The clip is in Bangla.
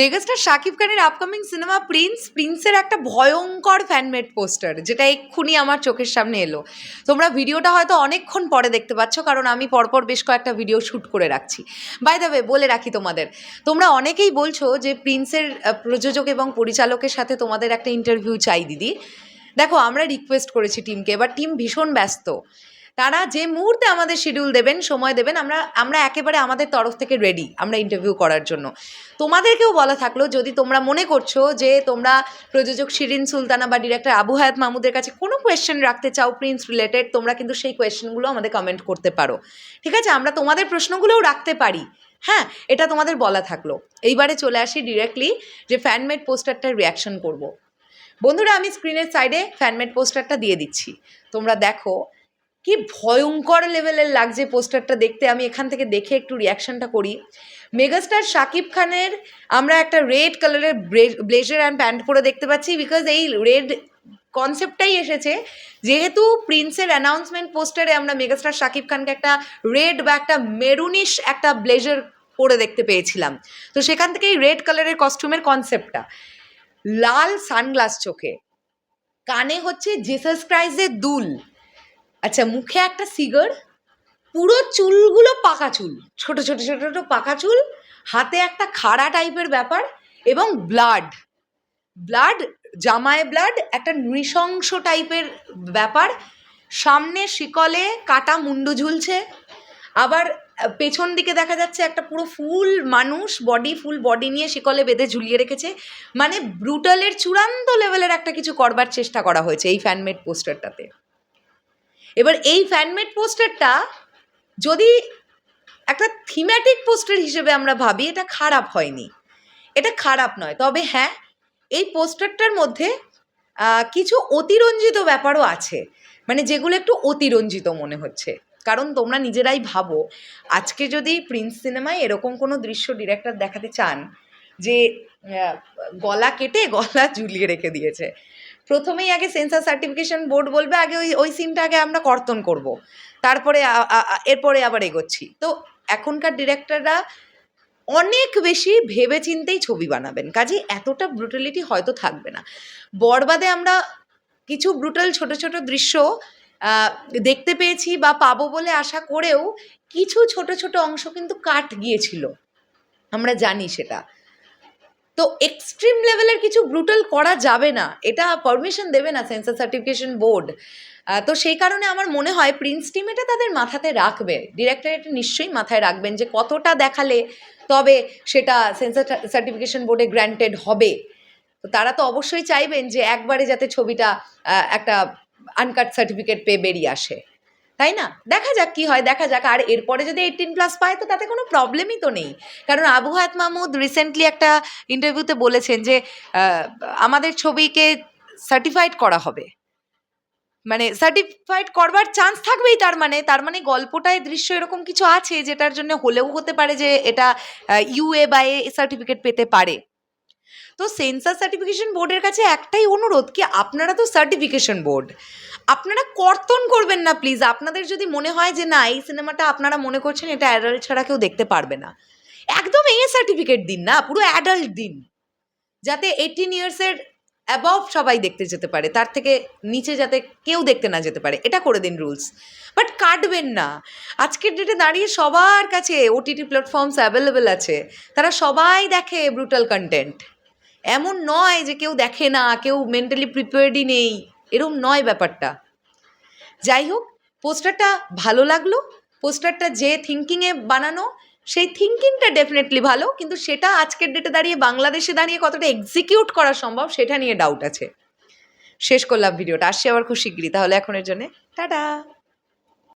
মেগাস্টার শাকিব খানের আপকামিং সিনেমা প্রিন্স প্রিন্সের একটা ভয়ঙ্কর ফ্যানমেড পোস্টার যেটা এক্ষুনি আমার চোখের সামনে এলো। তোমরা ভিডিওটা হয়তো অনেকক্ষণ পরে দেখতে পাচ্ছ, কারণ আমি পরপর বেশ কয়েকটা ভিডিও শ্যুট করে রাখছি। বাই দ্য ওয়ে বলে রাখি তোমাদের, তোমরা অনেকেই বলছো যে প্রিন্সের প্রযোজক এবং পরিচালকের সাথে তোমাদের একটা ইন্টারভিউ চাই, দিদি। দেখো, আমরা রিকোয়েস্ট করেছি টিমকে এবার টিম ভীষণ ব্যস্ত। তারা যে মুহূর্তে আমাদের শিডিউল দেবেন, সময় দেবেন, আমরা আমরা একেবারে আমাদের তরফ থেকে রেডি আমরা ইন্টারভিউ করার জন্য। তোমাদেরকেও বলা থাকল, যদি তোমরা মনে করছ যে তোমরা প্রযোজক শিরিন সুলতানা বা ডিরেক্টর আবু হায়াত মাহমুদের কাছে কোনো কোয়েশ্চেন রাখতে চাও প্রিন্স রিলেটেড তোমরা কিন্তু সেই কোয়েশ্চেনগুলো আমাদের কমেন্ট করতে পারো। ঠিক আছে? আমরা তোমাদের প্রশ্নগুলোও রাখতে পারি। হ্যাঁ এটা তোমাদের বলা থাকল। এইবারে চলে আসি ডিরেক্টলি যে ফ্যানমেড পোস্টারটার রিয়াকশন করব। বন্ধুরা, আমি স্ক্রিনের সাইডে ফ্যানমেড পোস্টারটা দিয়ে দিচ্ছি। তোমরা দেখো কি ভয়ঙ্কর লেভেলের লাগছে পোস্টারটা দেখতে। আমি এখান থেকে দেখে একটু রিয়াকশনটা করি। মেগাস্টার শাকিব খানের আমরা একটা রেড কালারের ব্লেজার অ্যান্ড প্যান্ট পরে দেখতে পাচ্ছি বিকজ এই রেড কনসেপ্টটাই এসেছে। যেহেতু প্রিন্সের অ্যানাউন্সমেন্ট পোস্টারে আমরা মেগাস্টার শাকিব খানকে একটা রেড বা একটা মেরুনিশ একটা ব্লেজার পরে দেখতে পেয়েছিলাম। তো সেখান থেকেই রেড কালারের কস্টিউমের কনসেপ্টটা লাল সানগ্লাস চোখে। কানে হচ্ছে জেসাস ক্রাইজের দুল। আচ্ছা মুখে একটা সিগার, পুরো চুলগুলো পাকা চুল, ছোট ছোট ছোট ছোট পাকা চুল, হাতে একটা খাড়া টাইপের ব্যাপার এবং ব্লাড ব্লাড জামায় ব্লাড একটা নৃশংস টাইপের ব্যাপার। সামনে শিকলে কাটা মুন্ডু ঝুলছে, আবার পেছন দিকে দেখা যাচ্ছে একটা পুরো ফুল মানুষ বডি ফুল বডি নিয়ে শিকলে বেঁধে ঝুলিয়ে রেখেছে। মানে ব্রুটালের চূড়ান্ত লেভেলের একটা কিছু করবার চেষ্টা করা হয়েছে এই ফ্যানমেড পোস্টারটাতে এবার এই ফ্যানমেড পোস্টারটা যদি একটা থিম্যাটিক পোস্টার হিসেবে আমরা ভাবি, এটা খারাপ হয়নি। এটা খারাপ নয়। তবে হ্যাঁ এই পোস্টারটার মধ্যে কিছু অতিরঞ্জিত ব্যাপারও আছে। মানে যেগুলো একটু অতিরঞ্জিত মনে হচ্ছে। কারণ তোমরা নিজেরাই ভাবো, আজকে যদি প্রিন্স সিনেমায় এরকম কোনো দৃশ্য ডিরেক্টর দেখাতে চান, যে গলা কেটে গলা ঝুলিয়ে রেখে দিয়েছে প্রথমেই আগে সেন্সার সার্টিফিকেশন বোর্ড বলবে, আগে ওই ওই সিনটা আগে আমরা কর্তন করব। তারপরে এরপরে আবার এগোচ্ছি। তো এখনকার ডিরেক্টররা অনেক বেশি ভেবে চিন্তেই ছবি বানাবেন। কাজে এতটা ব্রুটালিটি হয়তো থাকবে না। বরবাদে আমরা কিছু ব্রুটাল ছোট ছোট দৃশ্য দেখতে পেয়েছি বা পাবো বলে আশা করেও কিছু ছোট ছোট অংশ কিন্তু কাট গিয়েছিল। আমরা জানি সেটা। তো এক্সট্রিম লেভেলের কিছু ব্রুটাল করা যাবে না। এটা পারমিশন দেবে না সেন্সার সার্টিফিকেশন বোর্ড তো সেই কারণে আমার মনে হয় প্রিন্স টিম এটা তাদের মাথাতে রাখবে। ডিরেক্টর এটা নিশ্চয়ই মাথায় রাখবেন যে কতটা দেখালে তবে সেটা সেন্সার সার্টিফিকেশন বোর্ডে গ্র্যান্টেড হবে। তো তারা তো অবশ্যই চাইবেন যে একবারে যাতে ছবিটা একটা আনকাট সার্টিফিকেট পেয়ে বেরিয়ে আসে। তাই না? দেখা যাক কি হয়, দেখা যাক। আর এরপরে যদি এইটিন প্লাস পায়, তো তাতে কোনো প্রবলেমই তো নেই। কারণ আবু হায়াত মাহমুদ রিসেন্টলি একটা ইন্টারভিউতে বলেছেন যে আমাদের ছবিকে সার্টিফাইড করা হবে। মানে সার্টিফাইড করবার চান্স থাকবেই তার মানে। তার মানে গল্পটায় দৃশ্য এরকম কিছু আছে যেটার জন্য হলেও হতে পারে যে এটা ইউএ বা এ সার্টিফিকেট পেতে পারে। তো সেন্সার সার্টিফিকেশন বোর্ডের কাছে একটাই অনুরোধ কি আপনারা তো সার্টিফিকেশন বোর্ড আপনারা কর্তন করবেন না প্লিজ আপনাদের যদি মনে হয় যে না, এই সিনেমাটা আপনারা মনে করছেন এটা অ্যাডাল্ট ছাড়া কেউ দেখতে পারবে না। একদম এ সার্টিফিকেট দিন না, পুরো অ্যাডাল্ট দিন। যাতে এইটিন ইয়ার্সের অ্যাবভ সবাই দেখতে যেতে পারে, তার থেকে নিচে যাতে কেউ দেখতে না যেতে পারে। এটা করে দিন রুলস বাট কাটবেন না। আজকের ডেটে দাঁড়িয়ে সবার কাছে ওটিটি প্ল্যাটফর্মস অ্যাভেলেবেল আছে। তারা সবাই দেখে ব্রুটাল কন্টেন্ট এমন নয় যে কেউ দেখে না, কেউ মেন্টালি প্রিপেয়ার্ডই নেই, এরম নয় ব্যাপারটা। যাই হোক, পোস্টারটা ভালো লাগল, পোস্টারটা যে থিঙ্কিংয়ে বানানো, সেই থিঙ্কিংটা ডেফিনেটলি ভালো, কিন্তু সেটা আজকের ডেটে দাঁড়িয়ে, বাংলাদেশে দাঁড়িয়ে কতটা এক্সিকিউট করা সম্ভব, সেটা নিয়ে ডাউট আছে। শেষ করলাম ভিডিওটা, আসছি আবার খুব শিগগিরি তাহলে এখনের জন্যে, টাটা!